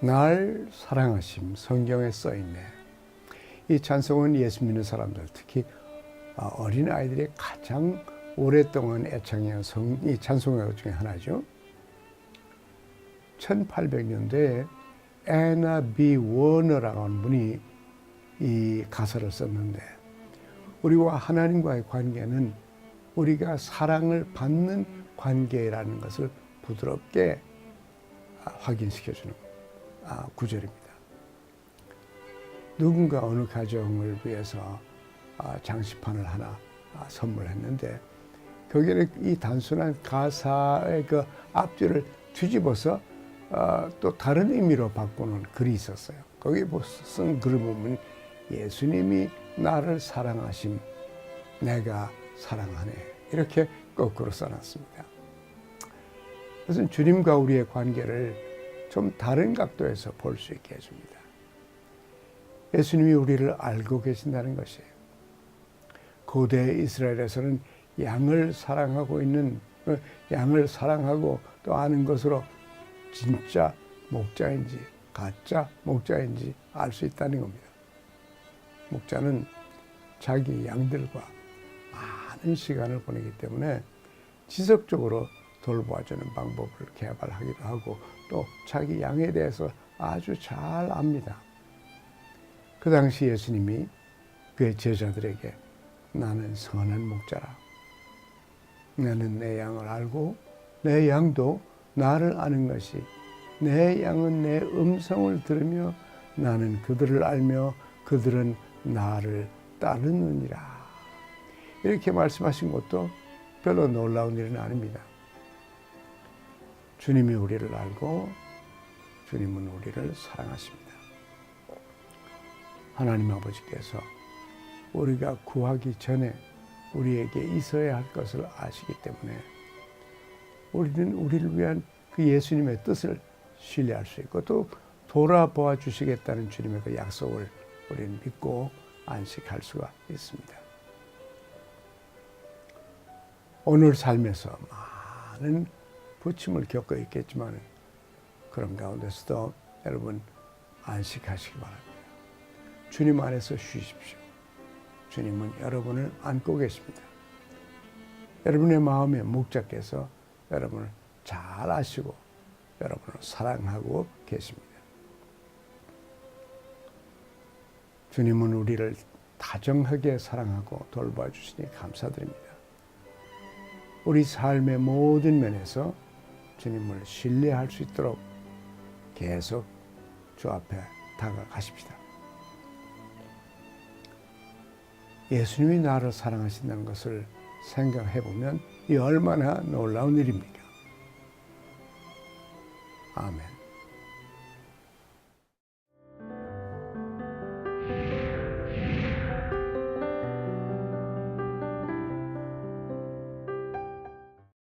날 사랑하심 성경에 써 있네. 이 찬송은 예수 믿는 사람들 특히 아, 어린 아이들이 가장 오랫동안 애창해온 성, 이 찬송가 중에 하나죠. 1800년대에 애나 비 워너라고 하는 분이 이 가사를 썼는데 우리와 하나님과의 관계는 우리가 사랑을 받는 관계라는 것을 부드럽게 아, 확인시켜 주는 아, 구절입니다. 누군가 어느 가정을 위해서 아, 장식판을 하나 선물했는데 거기에는 이 단순한 가사의 그 앞줄을 뒤집어서 또 다른 의미로 바꾸는 글이 있었어요. 거기 쓴 글을 보면 예수님이 나를 사랑하심, 내가 사랑하네. 이렇게 거꾸로 써놨습니다. 그것은 주님과 우리의 관계를 좀 다른 각도에서 볼 수 있게 해줍니다. 예수님이 우리를 알고 계신다는 것이에요. 고대 이스라엘에서는 양을 사랑하고 있는, 어, 양을 사랑하고 또 아는 것으로 진짜 목자인지 가짜 목자인지 알 수 있다는 겁니다. 목자는 자기 양들과 많은 시간을 보내기 때문에 지속적으로 돌봐주는 방법을 개발하기도 하고 또 자기 양에 대해서 아주 잘 압니다. 그 당시 예수님이 그의 제자들에게 나는 선한 목자라. 나는 내 양을 알고 내 양도 나를 아는 것이 내 양은 내 음성을 들으며 나는 그들을 알며 그들은 나를 따르느니라. 이렇게 말씀하신 것도 별로 놀라운 일은 아닙니다. 주님이 우리를 알고 주님은 우리를 사랑하십니다. 하나님 아버지께서 우리가 구하기 전에 우리에게 있어야 할 것을 아시기 때문에 우리는 우리를 위한 그 예수님의 뜻을 신뢰할 수 있고 또 돌아보아 주시겠다는 주님의 그 약속을 우리는 믿고 안식할 수가 있습니다. 오늘 삶에서 많은 부침을 겪어 있겠지만 그런 가운데서도 여러분 안식하시기 바랍니다. 주님 안에서 쉬십시오. 주님은 여러분을 안고 계십니다. 여러분의 마음에 목자께서 여러분을 잘 아시고 여러분을 사랑하고 계십니다. 주님은 우리를 다정하게 사랑하고 돌봐주시니 감사드립니다. 우리 삶의 모든 면에서 주님을 신뢰할 수 있도록 계속 주 앞에 다가가십시다. 예수님이 나를 사랑하신다는 것을 생각해 보면 이 얼마나 놀라운 일입니까? 아멘.